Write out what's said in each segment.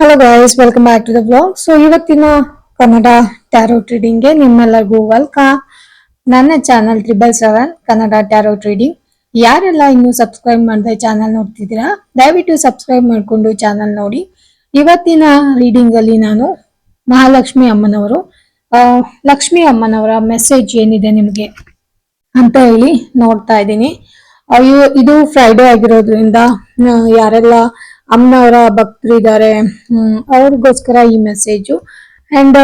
Hello guys welcome back to the blog so ಇವತ್ತಿನ Kannada tarot ಟ್ರೇಡಿಂಗ್ಗೆ ನಿಮ್ಮೆಲ್ಲರಿಗೂ ವೆಲ್ಕಮ್ ನನ್ನ channel triple seven Kannada tarot reading ಯಾರೆಲ್ಲ ಇನ್ನೂ ಸಬ್ಸ್ಕ್ರೈಬ್ ಮಾಡದೆ ಚಾನಲ್ ನೋಡ್ತಿದ್ದೀರಾ, ದಯವಿಟ್ಟು ಸಬ್ಸ್ಕ್ರೈಬ್ ಮಾಡಿಕೊಂಡು ಚಾನಲ್ ನೋಡಿ. ಇವತ್ತಿನ ರೀಡಿಂಗ್ ಅಲ್ಲಿ ನಾನು ಮಹಾಲಕ್ಷ್ಮಿ ಅಮ್ಮನವರು ಲಕ್ಷ್ಮಿ ಅಮ್ಮನವರ ಮೆಸೇಜ್ ಏನಿದೆ ನಿಮಗೆ ಅಂತ ಹೇಳಿ ನೋಡ್ತಾ ಇದ್ದೀನಿ. ಇದು ಫ್ರೈಡೆ ಆಗಿರೋದ್ರಿಂದ ಯಾರೆಲ್ಲ ಅಮ್ಮನವರ ಹ್ಮ್, ಅವ್ರಿಗೋಸ್ಕರ ಈ ಮೆಸೇಜು ಅಂಡ್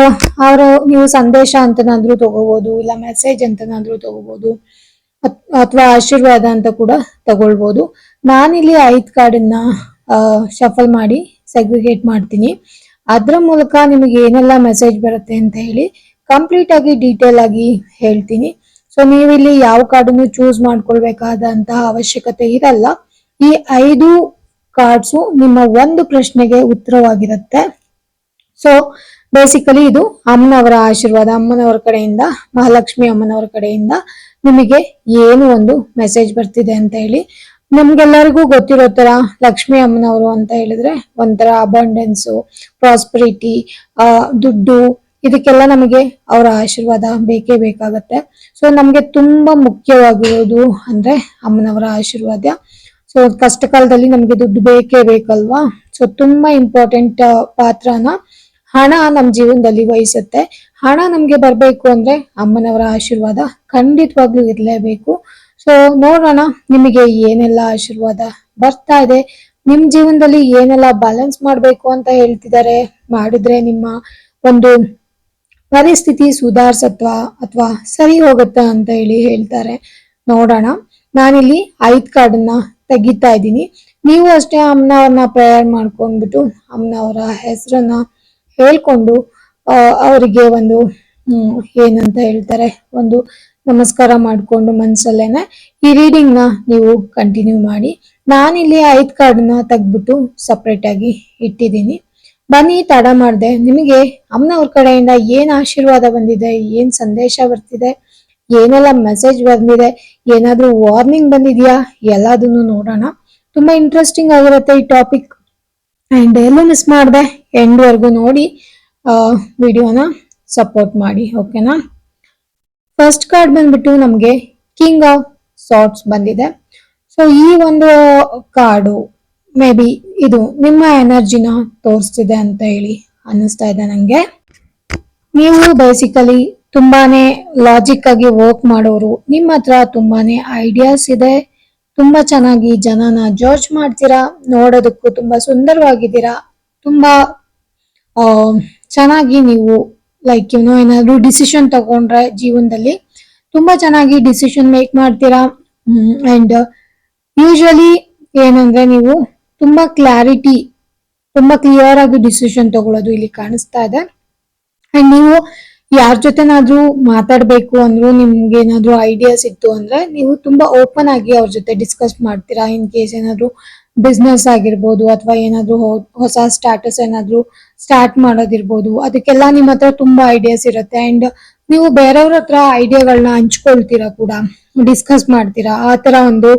ಅವರ, ನೀವು ಸಂದೇಶ ಅಂತನಾದ್ರೂ ತಗೋಬಹುದು ಇಲ್ಲ ಮೆಸೇಜ್ ಅಂತನಾದ್ರೂ ತಗೋಬಹುದು ಅಥವಾ ಆಶೀರ್ವಾದ ಅಂತ ಕೂಡ ತಗೊಳ್ಬಹುದು ನಾನಿಲ್ಲಿ ಐದು ಕಾರ್ಡನ್ನ ಶಫಲ್ ಮಾಡಿ ಸೆಗ್ರಿಗೇಟ್ ಮಾಡ್ತೀನಿ. ಅದ್ರ ಮೂಲಕ ನಿಮಗೆ ಏನೆಲ್ಲ ಮೆಸೇಜ್ ಬರುತ್ತೆ ಅಂತ ಹೇಳಿ ಕಂಪ್ಲೀಟ್ ಆಗಿ ಡೀಟೇಲ್ ಆಗಿ ಹೇಳ್ತೀನಿ. ಸೊ ನೀವಿಲ್ಲಿ ಯಾವ ಕಾರ್ಡನ್ನು ಚೂಸ್ ಮಾಡ್ಕೊಳ್ಬೇಕಾದಂತಹ ಅವಶ್ಯಕತೆ ಇರಲ್ಲ. ಈ ಐದು ಕಾರ್ಡ್ಸು ನಿಮ್ಮ ಒಂದು ಪ್ರಶ್ನೆಗೆ ಉತ್ತರವಾಗಿರುತ್ತೆ. ಸೊ ಬೇಸಿಕಲಿ ಇದು ಅಮ್ಮನವರ ಆಶೀರ್ವಾದ, ಅಮ್ಮನವರ ಕಡೆಯಿಂದ, ಮಹಾಲಕ್ಷ್ಮಿ ಅಮ್ಮನವರ ಕಡೆಯಿಂದ ನಿಮಗೆ ಏನು ಒಂದು ಮೆಸೇಜ್ ಬರ್ತಿದೆ ಅಂತ ಹೇಳಿ. ನಮ್ಗೆಲ್ಲರಿಗೂ ಗೊತ್ತಿರೋ ತರ ಲಕ್ಷ್ಮಿ ಅಮ್ಮನವರು ಅಂತ ಹೇಳಿದ್ರೆ ಒಂಥರ ಅಬಂಡೆನ್ಸು ಪ್ರಾಸ್ಪರಿಟಿ ದುಡ್ಡು ಇದಕ್ಕೆಲ್ಲ ನಮಗೆ ಅವರ ಆಶೀರ್ವಾದ ಬೇಕೇ ಬೇಕಾಗತ್ತೆ. ಸೊ ನಮ್ಗೆ ತುಂಬಾ ಮುಖ್ಯವಾಗಿರೋದು ಅಂದ್ರೆ ಅಮ್ಮನವರ ಆಶೀರ್ವಾದ. ಸೊ ಕಷ್ಟ ಕಾಲದಲ್ಲಿ ನಮ್ಗೆ ದುಡ್ಡು ಬೇಕೇ ಬೇಕಲ್ವಾ? ಸೊ ತುಂಬಾ ಇಂಪಾರ್ಟೆಂಟ್ ಪಾತ್ರನ ಹಣ ನಮ್ ಜೀವನದಲ್ಲಿ ವಹಿಸುತ್ತೆ. ಹಣ ನಮ್ಗೆ ಬರ್ಬೇಕು ಅಂದ್ರೆ ಅಮ್ಮನವರ ಆಶೀರ್ವಾದ ಖಂಡಿತವಾಗ್ಲೂ ಇರ್ಲೇಬೇಕು. ಸೊ ನೋಡೋಣ ನಿಮಗೆ ಏನೆಲ್ಲ ಆಶೀರ್ವಾದ ಬರ್ತಾ ಇದೆ. ನಿಮ್ ಜೀವನದಲ್ಲಿ ಏನೆಲ್ಲ ಬ್ಯಾಲೆನ್ಸ್ ಮಾಡ್ಬೇಕು ಅಂತ ಹೇಳ್ತಿದ್ದಾರೆ? ಮಾಡಿದ್ರೆ ನಿಮ್ಮ ಒಂದು ಪರಿಸ್ಥಿತಿ ಸುಧಾರಿಸತ್ವ ಅಥವಾ ಸರಿ ಹೋಗುತ್ತಾ ಅಂತ ಹೇಳಿ ಹೇಳ್ತಾರೆ. ನೋಡೋಣ. ನಾನಿಲ್ಲಿ ಐದ್ ಕಾರ್ಡನ್ನ ತೆಗಿತಾ ಇದ್ದೀನಿ. ನೀವು ಅಷ್ಟೇ ಅಮ್ಮನವ್ರನ್ನ ಪ್ರೇಯರ್ ಮಾಡ್ಕೊಂಡ್ಬಿಟ್ಟು ಅಮ್ಮನವರ ಹೆಸರನ್ನ ಹೇಳ್ಕೊಂಡು ಅವರಿಗೆ ಒಂದು ಏನಂತ ಹೇಳ್ತಾರೆ, ಒಂದು ನಮಸ್ಕಾರ ಮಾಡ್ಕೊಂಡು ಮನಸ್ಸಲ್ಲೇನೆ ಈ ರೀಡಿಂಗ್ನ ನೀವು ಕಂಟಿನ್ಯೂ ಮಾಡಿ. ನಾನಿಲ್ಲಿ ಐದ್ ಕಾರ್ಡ್ನ ತೆಗ್ದ್ಬಿಟ್ಟು ಸಪ್ರೇಟ್ ಆಗಿ ಇಟ್ಟಿದ್ದೀನಿ. ಬನ್ನಿ, ತಡ ಮಾಡಿದೆ. ನಿಮಗೆ ಅಮ್ಮನವ್ರ ಕಡೆಯಿಂದ ಏನ್ ಆಶೀರ್ವಾದ ಬಂದಿದೆ, ಏನ್ ಸಂದೇಶ ಬರ್ತಿದೆ ಏನೆಲ್ಲ ಮೆಸೇಜ್ ಬಂದಿದೆ? ಏನಾದ್ರೂ ವಾರ್ನಿಂಗ್ ಬಂದಿದ್ಯಾ? ಎಲ್ಲದನ್ನು ನೋಡೋಣ. ತುಂಬಾ ಇಂಟ್ರೆಸ್ಟಿಂಗ್ ಆಗಿರುತ್ತೆ ಈ ಟಾಪಿಕ್ ಅಂಡ್ ಎಲ್ಲೂ ಮಿಸ್ ಮಾಡಿದೆ. ಎಂಡ್ ವರ್ಗು ನೋಡಿ ವಿಡಿಯೋನ ಸಪೋರ್ಟ್ ಮಾಡಿ ಓಕೆನಾ ಫಸ್ಟ್ ಕಾರ್ಡ್ ಬಂದ್ಬಿಟ್ಟು ನಮಗೆ ಕಿಂಗ್ ಆಫ್ ಸಾಟ್ಸ್ ಬಂದಿದೆ. ಸೊ ಈ ಒಂದು ಕಾರ್ಡು ಮೇ ಬಿ ಇದು ನಿಮ್ಮ ಎನರ್ಜಿನ ತೋರಿಸ್ತಿದೆ ಅಂತ ಹೇಳಿ ಅನ್ನಿಸ್ತಾ ಇದೆ ನಂಗೆ. ನೀವು ಬೇಸಿಕಲಿ ತುಂಬಾನೇ ಲಾಜಿಕ್ ಆಗಿ ವರ್ಕ್ ಮಾಡೋರು. ನಿಮ್ಮ ಹತ್ರ ತುಂಬಾನೇ ಐಡಿಯಾಸ್ ಇದೆ. ತುಂಬಾ ಚೆನ್ನಾಗಿ ಜನನ ಜಡ್ಜ್ ಮಾಡ್ತೀರಾ? ನೋಡೋದಕ್ಕೂ ತುಂಬಾ ಸುಂದರವಾಗಿದ್ದೀರಾ? ತುಂಬಾ ಚೆನ್ನಾಗಿ ನೀವು ಲೈಕ್ ಏನೋ ಏನಾದ್ರು ಡಿಸಿಷನ್ ತಗೊಂಡ್ರೆ ಜೀವನದಲ್ಲಿ ತುಂಬಾ ಚೆನ್ನಾಗಿ ಡಿಸಿಷನ್ ಮೇಕ್ ಮಾಡ್ತೀರಾ? ಅಂಡ್ ಯೂಶಲಿ ಏನಂದ್ರೆ ನೀವು ತುಂಬಾ ಕ್ಲಾರಿಟಿ ತುಂಬಾ ಕ್ಲಿಯರ್ ಆಗಿ ಡಿಸಿಷನ್ ತಗೊಳ್ಳೋದು ಇಲ್ಲಿ ಕಾಣಿಸ್ತಾ ಇದೆ. ಅಂಡ್ ನೀವು ಯಾರ ಜೊತೆನಾದ್ರೂ ಮಾತಾಡ್ಬೇಕು ಅಂದ್ರೂ ನಿಮ್ಗೆ ಏನಾದ್ರು ಐಡಿಯಾಸ್ ಇತ್ತು ಅಂದ್ರೆ ನೀವು ತುಂಬಾ ಓಪನ್ ಆಗಿ ಅವ್ರ ಜೊತೆ ಡಿಸ್ಕಸ್ ಮಾಡ್ತೀರಾ. ಇನ್ ಕೇಸ್ ಏನಾದ್ರು ಬಿಸ್ನೆಸ್ ಆಗಿರ್ಬೋದು ಅಥವಾ ಏನಾದ್ರೂ ಹೊಸ ಸ್ಟಾಟಸ್ ಏನಾದ್ರು ಸ್ಟಾರ್ಟ್ ಮಾಡೋದಿರ್ಬೋದು. ಅದಕ್ಕೆಲ್ಲ ನಿಮ್ಮ ಹತ್ರ ತುಂಬಾ ಐಡಿಯಾಸ್ ಇರುತ್ತೆ. ಅಂಡ್ ನೀವು ಬೇರೆಯವ್ರ ಹತ್ರ ಐಡಿಯಾಗಳನ್ನ ಹಂಚ್ಕೊಳ್ತೀರಾ ಕೂಡ. ಡಿಸ್ಕಸ್ ಮಾಡ್ತೀರಾ. ಆ ತರ ಒಂದು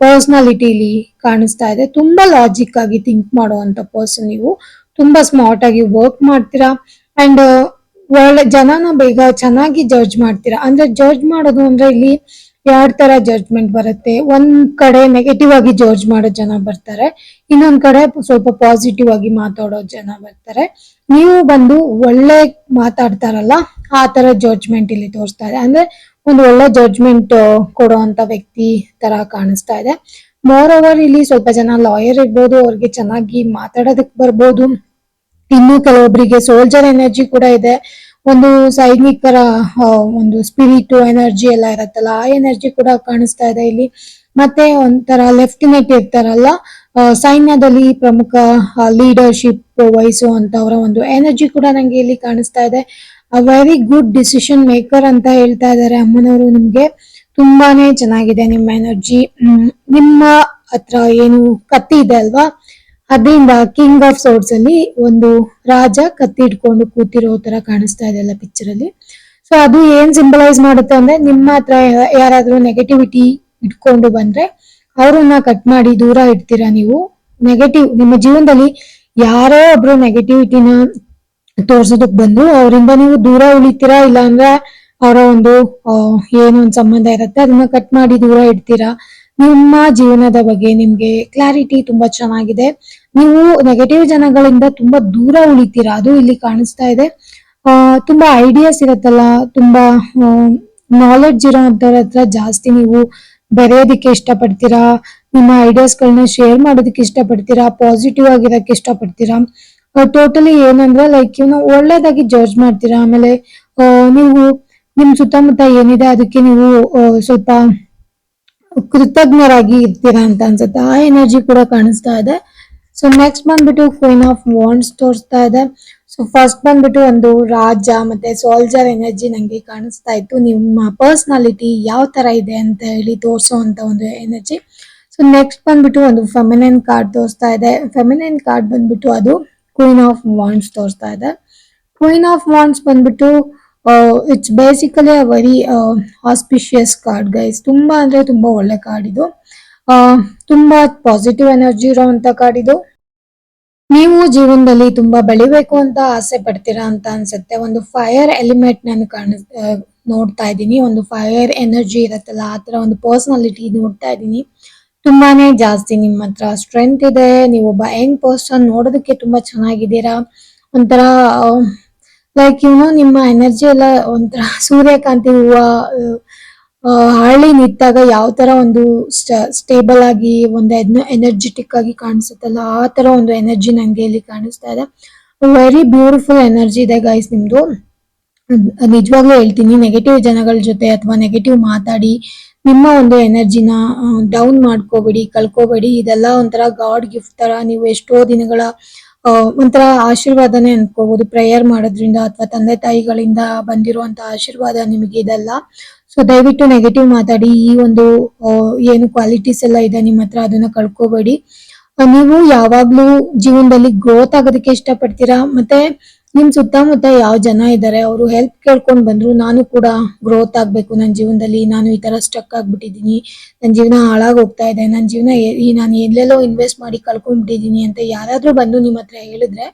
ಪರ್ಸನಾಲಿಟಿಲಿ ಕಾಣಿಸ್ತಾ ಇದೆ. ತುಂಬಾ ಲಾಜಿಕ್ ಆಗಿ ಥಿಂಕ್ ಮಾಡುವಂತ ಪರ್ಸನ್ ನೀವು. ತುಂಬಾ ಸ್ಮಾರ್ಟ್ ಆಗಿ ವರ್ಕ್ ಮಾಡ್ತೀರಾ. ಅಂಡ್ ಒಳ್ಳೆ ಜನನ ಬೇಗ ಚೆನ್ನಾಗಿ ಜಡ್ಜ್ ಮಾಡ್ತೀರಾ? ಅಂದ್ರೆ ಜಡ್ಜ್ ಮಾಡೋದು ಅಂದ್ರೆ ಇಲ್ಲಿ ಎರಡ್ ತರ ಜಡ್ಜ್ಮೆಂಟ್ ಬರುತ್ತೆ? ಒಂದ್ ಕಡೆ ನೆಗೆಟಿವ್ ಆಗಿ ಜಡ್ಜ್ ಮಾಡೋ ಜನ ಬರ್ತಾರೆ, ಇನ್ನೊಂದ್ ಕಡೆ ಸ್ವಲ್ಪ ಪಾಸಿಟಿವ್ ಆಗಿ ಮಾತಾಡೋ ಜನ ಬರ್ತಾರೆ. ನೀವು ಬಂದು ಒಳ್ಳೆ ಮಾತಾಡ್ತಾರಲ್ಲ, ಆ ತರ ಜಡ್ಜ್ಮೆಂಟ್ ಇಲ್ಲಿ ತೋರಿಸ್ತಾ ಇದೆ. ಅಂದ್ರೆ ಒಂದು ಒಳ್ಳೆ ಜಡ್ಜ್ಮೆಂಟ್ ಕೊಡುವಂತ ವ್ಯಕ್ತಿ ತರ ಕಾಣಿಸ್ತಾ ಇದೆ. ಮೋರ್ ಓವರ್ ಇಲ್ಲಿ ಸ್ವಲ್ಪ ಜನ ಲಾಯರ್ ಇರ್ಬೋದು, ಅವ್ರಿಗೆ ಚೆನ್ನಾಗಿ ಮಾತಾಡೋದಕ್ ಬರ್ಬೋದು. ಇನ್ನು ಕೆಲವೊಬ್ಬರಿಗೆ ಸೋಲ್ಜರ್ ಎನರ್ಜಿ ಕೂಡ ಇದೆ. ಒಂದು ಸೈನಿಕರ ಒಂದು ಸ್ಪಿರಿಟ್ ಎನರ್ಜಿ ಎಲ್ಲ ಇರತ್ತಲ್ಲ, ಆ ಎನರ್ಜಿ ಕೂಡ ಕಾಣಿಸ್ತಾ ಇದೆ ಇಲ್ಲಿ. ಮತ್ತೆ ಒಂಥರ ಲೆಫ್ಟಿನೆಂಟ್ ಇರ್ತಾರಲ್ಲ ಸೈನ್ಯದಲ್ಲಿ ಪ್ರಮುಖ ಲೀಡರ್ಶಿಪ್ ವಹಿಸುವಂತವರ ಒಂದು ಎನರ್ಜಿ ಕೂಡ ನಂಗೆ ಇಲ್ಲಿ ಕಾಣಿಸ್ತಾ ಇದೆ. ವೆರಿ ಗುಡ್ ಡಿಸಿಷನ್ ಮೇಕರ್ ಅಂತ ಹೇಳ್ತಾ ಇದ್ದಾರೆ ಅಮ್ಮನವರು ನಿಮ್ಗೆ. ತುಂಬಾನೇ ಚೆನ್ನಾಗಿದೆ ನಿಮ್ಮ ಎನರ್ಜಿ ನಿಮ್ಮ ಹತ್ರ ಏನು ಕತ್ತಿ ಇದೆ ಅಲ್ವಾ? ಅದರಿಂದ ಕಿಂಗ್ ಆಫ್ ಸೋರ್ಟ್ಸ್ ಅಲ್ಲಿ ಒಂದು ರಾಜ ಕತ್ತಿ ಇಟ್ಕೊಂಡು ಕೂತಿರೋ ತರ ಕಾಣಿಸ್ತಾ ಇದೆ ಅಲ್ಲ ಪಿಕ್ಚರ್ ಅಲ್ಲಿ. ಸೊ ಅದು ಏನ್ ಸಿಂಬಲೈಸ್ ಮಾಡುತ್ತೆ ಅಂದ್ರೆ ನಿಮ್ಮ ಹತ್ರ ಯಾರಾದ್ರೂ ನೆಗೆಟಿವಿಟಿ ಇಟ್ಕೊಂಡು ಬಂದ್ರೆ ಅವ್ರನ್ನ ಕಟ್ ಮಾಡಿ ದೂರ ಇಡ್ತೀರಾ ನೀವು? ನೆಗೆಟಿವ್ ನಿಮ್ಮ ಜೀವನದಲ್ಲಿ ಯಾರೋ ಒಬ್ರು ನೆಗೆಟಿವಿಟಿನ ತೋರ್ಸೋದಕ್ ಬಂದು ಅವರಿಂದ ನೀವು ದೂರ ಉಳಿತೀರಾ? ಇಲ್ಲ ಅಂದ್ರೆ ಅವರ ಒಂದು ಏನೋ ಒಂದು ಸಂಬಂಧ ಇರುತ್ತೆ, ಅದನ್ನ ಕಟ್ ಮಾಡಿ ದೂರ ಇಡ್ತೀರಾ? ನಿಮ್ಮ ಜೀವನದ ಬಗ್ಗೆ ನಿಮ್ಗೆ ಕ್ಲಾರಿಟಿ ತುಂಬಾ ಚೆನ್ನಾಗಿದೆ. ನೀವು ನೆಗೆಟಿವ್ ಜನಗಳಿಂದ ತುಂಬಾ ದೂರ ಉಳಿತೀರಾ? ಅದು ಇಲ್ಲಿ ಕಾಣಿಸ್ತಾ ಇದೆ. ತುಂಬಾ ಐಡಿಯಾಸ್ ಇರತ್ತಲ್ಲ, ತುಂಬಾ ನಾಲೆಡ್ಜ್ ಇರೋಂಥವ್ರ ಹತ್ರ ಜಾಸ್ತಿ ನೀವು ಬೆರೆಯೋದಕ್ಕೆ ಇಷ್ಟಪಡ್ತೀರಾ? ನಿಮ್ಮ ಐಡಿಯಾಸ್ ಗಳನ್ನ ಶೇರ್ ಮಾಡೋದಕ್ಕೆ ಇಷ್ಟಪಡ್ತೀರಾ? ಪಾಸಿಟಿವ್ ಆಗಿರಕ್ಕೆ ಇಷ್ಟಪಡ್ತೀರಾ? ಟೋಟಲಿ ಏನಂದ್ರೆ ಲೈಕ್ ಇವ್ನ ಒಳ್ಳೇದಾಗಿ ಜಡ್ಜ್ ಮಾಡ್ತೀರಾ? ಆಮೇಲೆ ನೀವು, ನಿಮ್ ಸುತ್ತಮುತ್ತ ಏನಿದೆ, ಅದಕ್ಕೆ ನೀವು ಸ್ವಲ್ಪ ಕೃತಜ್ಞರಾಗಿ ಇರ್ತೀರಾ ಅಂತ ಅನ್ಸುತ್ತೆ. ಆ ಎನರ್ಜಿ ಕೂಡ ಕಾಣಿಸ್ತಾ ಇದೆ. ಸೊ ನೆಕ್ಸ್ಟ್ ಬಂದ್ಬಿಟ್ಟು ಕ್ವೀನ್ ಆಫ್ ವಾಂಡ್ಸ್ ತೋರಿಸ್ತಾ ಇದೆ. ಸೊ ಫಸ್ಟ್ ಬಂದ್ಬಿಟ್ಟು ಒಂದು ರಾಜ ಮತ್ತೆ ಸೋಲ್ಜರ್ ಎನರ್ಜಿ ನಂಗೆ ಕಾಣಿಸ್ತಾ ಇತ್ತು. ನಿಮ್ಮ ಪರ್ಸ್ನಾಲಿಟಿ ಯಾವ ತರ ಇದೆ ಅಂತ ಹೇಳಿ ತೋರಿಸೋ ಅಂತ ಒಂದು ಎನರ್ಜಿ. ಸೊ ನೆಕ್ಸ್ಟ್ ಬಂದ್ಬಿಟ್ಟು ಒಂದು ಫೆಮಿನೈನ್ ಕಾರ್ಡ್ ತೋರಿಸ್ತಾ ಇದೆ. ಫೆಮಿನೈನ್ ಕಾರ್ಡ್ ಬಂದ್ಬಿಟ್ಟು ಅದು ಕ್ವೀನ್ ಆಫ್ ವಾಂಡ್ಸ್ ತೋರಿಸ್ತಾ ಇದೆ. ಕ್ವೀನ್ ಆಫ್ ವಾಂಡ್ಸ್ ಬಂದ್ಬಿಟ್ಟು it's basically a very auspicious card guys ತುಂಬಾ ಅಂದ್ರೆ ತುಂಬಾ ಒಳ್ಳೆ ಕಾರ್ಡ್ ಇದು. ಆ, ತುಂಬಾ ಪಾಸಿಟಿವ್ ಎನರ್ಜಿ ಇರುವಂತ ಕಾರ್ಡ್ ಇದು. ನೀವು ಜೀವನದಲ್ಲಿ ತುಂಬಾ ಬೆಳಿಬೇಕು ಅಂತ ಆಸೆ ಪಡ್ತೀರಾ ಅಂತ ಅನ್ಸುತ್ತೆ. ಒಂದು ಫೈರ್ ಎಲಿಮೆಂಟ್ ನಾನು ಕಾಣ ನೋಡ್ತಾ ಇದ್ದೀನಿ. ಒಂದು ಫೈರ್ ಎನರ್ಜಿ ಇರತ್ತಲ್ಲ ಆ ತರ ಒಂದು ಪರ್ಸನಾಲಿಟಿ ನೋಡ್ತಾ ಇದ್ದೀನಿ. ತುಂಬಾನೇ ಜಾಸ್ತಿ ನಿಮ್ಮ ಹತ್ರ ಸ್ಟ್ರೆಂತ್ ಇದೆ. ನೀವು ಒಬ್ಬ ಯಂಗ್ ಪರ್ಸನ್ ನೋಡೋದಕ್ಕೆ ತುಂಬಾ ಚೆನ್ನಾಗಿದ್ದೀರಾ. ಒಂಥರ ಲೈಕ್ ಯುನೋ ನಿಮ್ಮ ಎನರ್ಜಿ ಎಲ್ಲ ಒಂಥರ ಸೂರ್ಯಕಾಂತಿ ಹೂವ ಹಳ್ಳಿ ನಿಂತಾಗ ಯಾವ ತರ ಒಂದು ಸ್ಟೇಬಲ್ ಆಗಿ ಒಂದು ಎನರ್ಜೆಟಿಕ್ ಆಗಿ ಕಾಣಿಸುತ್ತಲ್ಲ, ಆ ತರ ಒಂದು ಎನರ್ಜಿ ನಂಗೆ ಇಲ್ಲಿ ಕಾಣಿಸ್ತಾ ಇದೆ. ವೆರಿ ಬ್ಯೂಟಿಫುಲ್ ಎನರ್ಜಿ ಇದೆ ಗೈಸ್ ನಿಮ್ದು. ನಿಜವಾಗ್ಲೂ ಹೇಳ್ತೀನಿ ನೆಗೆಟಿವ್ ಜನಗಳ ಜೊತೆ ಅಥವಾ ನೆಗೆಟಿವ್ ಮಾತಾಡಿ, ನಿಮ್ಮ ಒಂದು ಎನರ್ಜಿನ ಡೌನ್ ಮಾಡ್ಕೋಬೇಡಿ, ಕಳ್ಕೋಬೇಡಿ, ಇದೆಲ್ಲ ಒಂಥರ ಗಾಡ್ ಗಿಫ್ಟ್ ತರ, ನೀವು ಎಷ್ಟೋ ದಿನಗಳ ಒಂಥರ ಆಶೀರ್ವಾದನೇ ಅನ್ಕೋಬಹುದು ಪ್ರೇಯರ್ ಮಾಡೋದ್ರಿಂದ ಅಥವಾ ತಂದೆ ತಾಯಿಗಳಿಂದ ಬಂದಿರುವಂತ ಆಶೀರ್ವಾದ ನಿಮಗೆ ಇದೆಲ್ಲ. ಸೊ ದಯವಿಟ್ಟು ನೆಗೆಟಿವ್ ಮಾತಾಡಿ. ಈ ಒಂದು ಏನು ಕ್ವಾಲಿಟೀಸ್ ಎಲ್ಲ ಇದೆ ನಿಮ್ಮ ಹತ್ರ, ಅದನ್ನ ಕಳ್ಕೋಬೇಡಿ. ನೀವು ಯಾವಾಗ್ಲೂ ಜೀವನದಲ್ಲಿ ಗ್ರೋತ್ ಆಗೋದಕ್ಕೆ ಇಷ್ಟಪಡ್ತೀರಾ? ಮತ್ತೆ ನಿಮ್ ಸುತ್ತಮುತ್ತ ಯಾವ ಜನ ಇದ್ದಾರೆ ಅವರು ಹೆಲ್ಪ್ ಕೇಳ್ಕೊಂಡ್ ಬಂದ್ರು, ನಾನು ಕೂಡ ಗ್ರೋತ್ ಆಗ್ಬೇಕು ನನ್ನ ಜೀವನದಲ್ಲಿ ನಾನು ಈ ತರ ಸ್ಟಕ್ ಆಗ್ಬಿಟ್ಟಿದೀನಿ ನನ್ನ ಜೀವನ ಹಾಳಾಗ್ ಹೋಗ್ತಾ ಇದೆ ನನ್ನ ಜೀವನ ನಾನು ಎಲ್ಲೆಲ್ಲೋ ಇನ್ವೆಸ್ಟ್ ಮಾಡಿ ಕಳ್ಕೊಂಡ್ಬಿಟ್ಟಿದೀನಿ ಅಂತ ಯಾರಾದ್ರೂ ಬಂದು ನಿಮ್ಮ ಹತ್ರ ಹೇಳಿದ್ರೆ,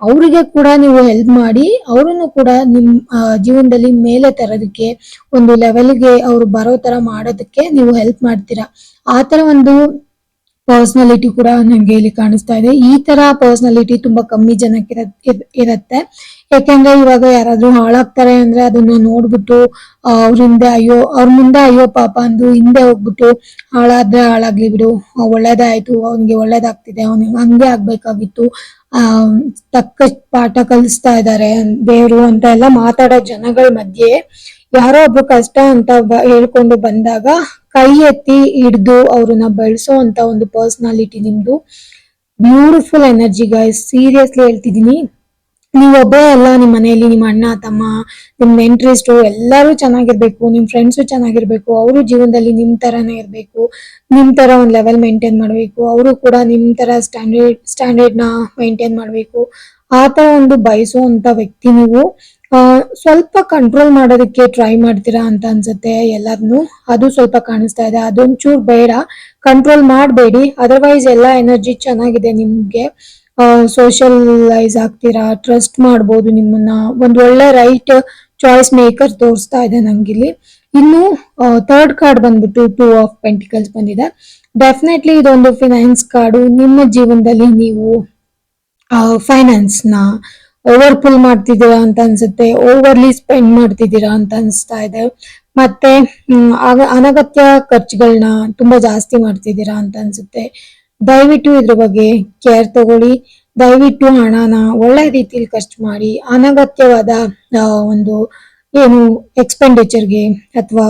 ಅವರಿಗೆ ಕೂಡ ನೀವು ಹೆಲ್ಪ್ ಮಾಡಿ, ಅವರನ್ನು ಕೂಡ ನಿಮ್ ಜೀವನದಲ್ಲಿ ಮೇಲೆ ತರೋದಕ್ಕೆ, ಒಂದು ಲೆವೆಲ್ಗೆ ಅವ್ರು ಬರೋ ತರ ಮಾಡೋದಕ್ಕೆ ನೀವು ಹೆಲ್ಪ್ ಮಾಡ್ತೀರಾ. ಆ ತರ ಒಂದು ಪರ್ಸನಾಲಿಟಿ ಕೂಡ ನಂಗೆ ಇಲ್ಲಿ ಕಾಣಿಸ್ತಾ ಇದೆ. ಈ ತರ ಪರ್ಸನಾಲಿಟಿ ತುಂಬಾ ಕಮ್ಮಿ ಜನಕ್ಕೆ ಇರತ್- ಇರ್- ಇರತ್ತೆ. ಯಾಕೆಂದ್ರೆ ಇವಾಗ ಯಾರಾದ್ರೂ ಹಾಳಾಗ್ತಾರೆ ಅಂದ್ರೆ ಅದನ್ನ ನೋಡ್ಬಿಟ್ಟು ಅವ್ರ ಹಿಂದೆ ಅಯ್ಯೋ, ಅವ್ರ ಮುಂದೆ ಅಯ್ಯೋ ಪಾಪ ಅಂದು ಹಿಂದೆ ಹೋಗ್ಬಿಟ್ಟು ಹಾಳಾದ್ರೆ ಹಾಳಾಗ್ಲಿ ಬಿಡು ಒಳ್ಳೇದಾಯ್ತು, ಅವ್ನಿಗೆ ಒಳ್ಳೇದಾಗ್ತಿದೆ ಅವ್ನಿಗೆ ಹಂಗೆ ಆಗ್ಬೇಕಾಗಿತ್ತು. ಆ ತಕ್ಕ ಪಾಠ ಕಲಿಸ್ತಾ ಇದ್ದಾರೆ ದೇವ್ರು ಅಂತ ಎಲ್ಲ ಮಾತಾಡೋ ಜನಗಳ ಮಧ್ಯೆ ಯಾರೋ ಒಬ್ರು ಕಷ್ಟ ಅಂತ ಹೇಳ್ಕೊಂಡು ಬಂದಾಗ ಕೈ ಎತ್ತಿ ಹಿಡ್ದು ಅವ್ರನ್ನ ಬೆಳೆಸೋ ಅಂತ ಒಂದು ಪರ್ಸನಾಲಿಟಿ ನಿಮ್ದು. ಬ್ಯೂಟಿಫುಲ್ ಎನರ್ಜಿ ಗೈಸ್ ಸೀರಿಯಸ್ಲಿ ಹೇಳ್ತಿದೀನಿ ನೀವ್ ಒಬ್ಬೇ ಅಲ್ಲ ನಿಮ್ಮ ಮನೆಯಲ್ಲಿ ನಿಮ್ಮ ಅಣ್ಣ, ತಮ್ಮ ನಿಮ್ಮ ನೆಂಟ್ರಿಸ್ಟು ಎಲ್ಲರೂ ಚೆನ್ನಾಗಿರ್ಬೇಕು ನಿಮ್ಮ ಫ್ರೆಂಡ್ಸು ಚೆನ್ನಾಗಿರ್ಬೇಕು, ಅವರು ಜೀವನದಲ್ಲಿ ನಿಮ್ಮ ತರಾನೇ ಇರಬೇಕು ನಿಮ್ಮ ತರ ಒಂದು ಲೆವೆಲ್ ಮೇಂಟೈನ್ ಮಾಡಬೇಕು, ಅವರು ಕೂಡ ನಿಮ್ಮ ತರ ಸ್ಟ್ಯಾಂಡರ್ಡ್ ಸ್ಟ್ಯಾಂಡರ್ಡ್ನ ಮೇಂಟೈನ್ ಮಾಡ್ಬೇಕು. ಆ ಥರ ಒಂದು ಬಯಸುವಂಥ ವ್ಯಕ್ತಿ ನೀವು. ಸ್ವಲ್ಪ ಕಂಟ್ರೋಲ್ ಮಾಡೋದಕ್ಕೆ ಟ್ರೈ ಮಾಡ್ತೀರಾ ಅಂತ ಅನ್ಸುತ್ತೆ ಎಲ್ಲಾರ್ನು. ಅದು ಸ್ವಲ್ಪ ಕಾಣಿಸ್ತಾ ಇದೆ. ಅದೊಂಚೂರು ಬೇಡ. ಕಂಟ್ರೋಲ್ ಮಾಡಬೇಡಿ. ಅದರ್ವೈಸ್ ಎಲ್ಲ ಎನರ್ಜಿ ಚೆನ್ನಾಗಿದೆ ನಿಮ್ಗೆ. ಸೋಷಿಯಲೈಸ್ ಆಗ್ತೀರಾ? ಟ್ರಸ್ಟ್ ಮಾಡ್ಬೋದು ನಿಮ್ಮನ್ನ. ಒಂದು ಒಳ್ಳೆ ರೈಟ್ ಚಾಯ್ಸ್ ಮೇಕರ್ ತೋರಿಸ್ತಾ ಇದೆ ನಂಗಿಲ್ಲಿ. ಇನ್ನು ಥರ್ಡ್ ಕಾರ್ಡ್ ಬಂದ್ಬಿಟ್ಟು ಟೂ ಆಫ್ ಪೆಂಟಿಕಲ್ಸ್ ಬಂದಿದೆ. ಡೆಫಿನೆಟ್ಲಿ ಇದೊಂದು ಫಿನಾನ್ಸ್ ಕಾರ್ಡು ನಿಮ್ಮ ಜೀವನದಲ್ಲಿ ನೀವು ಫೈನಾನ್ಸ್ನ ಓವರ್ ಪುಲ್ ಮಾಡ್ತಿದ್ದೀರಾ ಅಂತ ಅನ್ಸುತ್ತೆ ಓವರ್ಲಿ ಸ್ಪೆಂಡ್ ಮಾಡ್ತಿದ್ದೀರಾ ಅಂತ ಅನ್ಸ್ತಾ ಇದೆ. ಮತ್ತೆ ಅನಗತ್ಯ ಖರ್ಚುಗಳನ್ನ ತುಂಬಾ ಜಾಸ್ತಿ ಮಾಡ್ತಿದ್ದೀರಾ ಅಂತ ಅನ್ಸುತ್ತೆ. ದಯವಿಟ್ಟು ಇದ್ರ ಬಗ್ಗೆ ಕೇರ್ ತಗೊಳ್ಳಿ. ದಯವಿಟ್ಟು ಹಣನ ಒಳ್ಳೆ ರೀತಿಯಲ್ಲಿ ಖರ್ಚು ಮಾಡಿ, ಅನಗತ್ಯವಾದ ಒಂದು, ಏನು ಎಕ್ಸ್ಪೆಂಡಿಚರ್ಗೆ ಅಥವಾ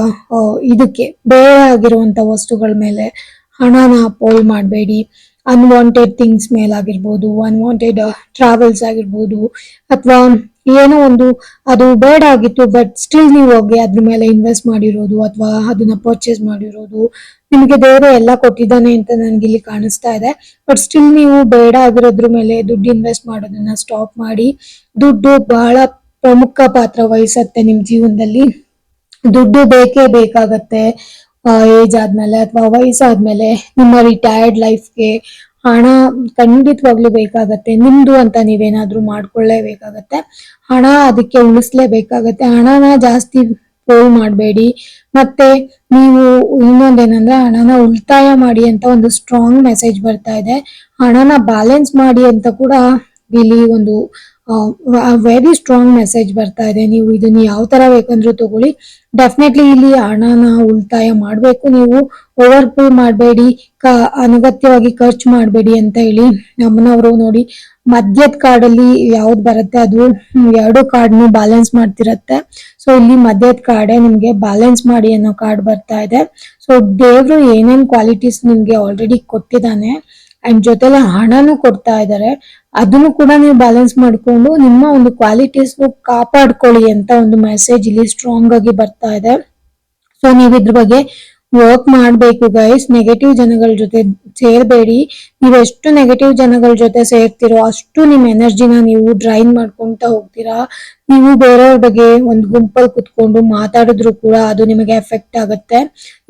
ಇದಕ್ಕೆ ಬೇರೆ ಆಗಿರುವಂತ ವಸ್ತುಗಳ ಮೇಲೆ ಹಣನ ಪೋಲ್ ಮಾಡಬೇಡಿ. ಅನ್ವಾಂಟೆಡ್ ಥಿಂಗ್ಸ್ ಮೇಲಾಗಿರ್ಬೋದು ಅನ್ವಾಂಟೆಡ್ ಟ್ರಾವೆಲ್ಸ್ ಆಗಿರ್ಬೋದು, ಅಥವಾ ಏನೋ ಒಂದು ಅದು ಬೇಡ ಆಗಿತ್ತು ಬಟ್ ಸ್ಟಿಲ್ ನೀವು ಹೋಗಿ ಅದ್ರ ಮೇಲೆ ಇನ್ವೆಸ್ಟ್ ಮಾಡಿರೋದು, ಅಥವಾ ಅದನ್ನ ಪರ್ಚೇಸ್ ಮಾಡಿರೋದು, ನಿಮಗೆ ದೇವರೇ ಎಲ್ಲ ಕೊಟ್ಟಿದ್ದಾನೆ ಅಂತ ನನಗೆ ಇಲ್ಲಿ ಕಾಣಿಸ್ತಾ ಇದೆ. ಬಟ್ ಸ್ಟಿಲ್ ನೀವು ಬೇಡ ಆಗಿರೋದ್ರ ಮೇಲೆ ದುಡ್ಡು ಇನ್ವೆಸ್ಟ್ ಮಾಡೋದನ್ನ ಸ್ಟಾಪ್ ಮಾಡಿ, ದುಡ್ಡು ಬಹಳ ಪ್ರಮುಖ ಪಾತ್ರ ವಹಿಸುತ್ತೆ ನಿಮ್ ಜೀವನದಲ್ಲಿ. ದುಡ್ಡು ಬೇಕೇ ಬೇಕಾಗತ್ತೆ. ಏಜ್ ಆದ್ಮೇಲೆ ಅಥವಾ ವಯಸ್ಸಾದ್ಮೇಲೆ ನಿಮ್ಮ ರಿಟೈರ್ಡ್ ಲೈಫ್ಗೆ ಹಣ ಖಂಡಿತವಾಗ್ಲೂ ಬೇಕಾಗತ್ತೆ, ನಿಮ್ದು ಅಂತ ನೀವೇನಾದ್ರೂ ಮಾಡ್ಕೊಳ್ಳೇಬೇಕಾಗತ್ತೆ. ಹಣ ಅದಕ್ಕೆ ಉಳಿಸ್ಲೇಬೇಕಾಗತ್ತೆ. ಹಣನ ಜಾಸ್ತಿ ಪೋಲ್ ಮಾಡಬೇಡಿ. ಮತ್ತೆ ನೀವು ಇನ್ನೊಂದೇನಂದ್ರೆ ಹಣನ ಉಳಿತಾಯ ಮಾಡಿ ಅಂತ ಒಂದು ಸ್ಟ್ರಾಂಗ್ ಮೆಸೇಜ್ ಬರ್ತಾ ಇದೆ. ಹಣನ ಬ್ಯಾಲೆನ್ಸ್ ಮಾಡಿ ಅಂತ ಕೂಡ ಇಲ್ಲಿ ಒಂದು ವೆರಿ ಸ್ಟ್ರಾಂಗ್ ಮೆಸೇಜ್ ಬರ್ತಾ ಇದೆ. ನೀವು ಇದನ್ನ ಯಾವ ತರ ಬೇಕಂದ್ರೂ ತಗೊಳ್ಳಿ. ಡೆಫಿನೆಟ್ಲಿ ಇಲ್ಲಿ ಹಣನ ಉಳಿತಾಯ ಮಾಡಬೇಕು. ನೀವು ಓವರ್ ಪೇ ಮಾಡಬೇಡಿ, ಕ, ಅನಗತ್ಯವಾಗಿ ಖರ್ಚು ಮಾಡಬೇಡಿ ಅಂತ ಹೇಳಿ ನಮ್ಮನವರು ನೋಡಿ ಮದ್ಯದ ಕಾರ್ಡಲ್ಲಿ ಯಾವ್ದು ಬರುತ್ತೆ ಅದು ಎರಡು ಕಾರ್ಡ್ನು ಬ್ಯಾಲೆನ್ಸ್ ಮಾಡ್ತಿರತ್ತೆ. ಸೊ ಇಲ್ಲಿ ಮದ್ಯದ ಕಾರ್ಡೆ ನಿಮ್ಗೆ ಬ್ಯಾಲೆನ್ಸ್ ಮಾಡಿ ಅನ್ನೋ ಕಾರ್ಡ್ ಬರ್ತಾ ಇದೆ. ಸೊ ದೇವ್ರು ಏನೇನ್ ಕ್ವಾಲಿಟೀಸ್ ನಿಮ್ಗೆ ಆಲ್ರೆಡಿ ಕೊಟ್ಟಿದ್ದಾನೆ ಅಂಡ್ ಜೊತೆಲೆ ಹಣನೂ ಕೊಡ್ತಾ ಇದ್ದಾರೆ ಅದನ್ನು ಕೂಡ ನೀವು ಬ್ಯಾಲೆನ್ಸ್ ಮಾಡ್ಕೊಂಡು ನಿಮ್ಮ ಒಂದು ಕ್ವಾಲಿಟೀಸ್ ಕಾಪಾಡ್ಕೊಳ್ಳಿ ಅಂತ ಒಂದು ಮೆಸೇಜ್ ಇಲ್ಲಿ ಸ್ಟ್ರಾಂಗ್ ಆಗಿ ಬರ್ತಾ ಇದೆ. ಸೊ ನೀವು ಇದ್ರ ಬಗ್ಗೆ ವರ್ಕ್ ಮಾಡಬೇಕು ಗೈಸ್ ನೆಗೆಟಿವ್ ಜನಗಳ ಜೊತೆ ಸೇರ್ಬೇಡಿ. ನೀವು ಎಷ್ಟು ನೆಗೆಟಿವ್ ಜನಗಳ ಜೊತೆ ಸೇರ್ತಿರೋ ಅಷ್ಟು ನಿಮ್ಮ ಎನರ್ಜಿನ ನೀವು ಡ್ರೈನ್ ಮಾಡ್ಕೊಂತ ಹೋಗ್ತೀರಾ. ನೀವು ಬೇರೆಯವ್ರ ಬಗ್ಗೆ ಒಂದು ಗುಂಪಲ್ಲಿ ಕುತ್ಕೊಂಡು ಮಾತಾಡಿದ್ರು ಕೂಡ ಅದು ನಿಮಗೆ ಎಫೆಕ್ಟ್ ಆಗುತ್ತೆ.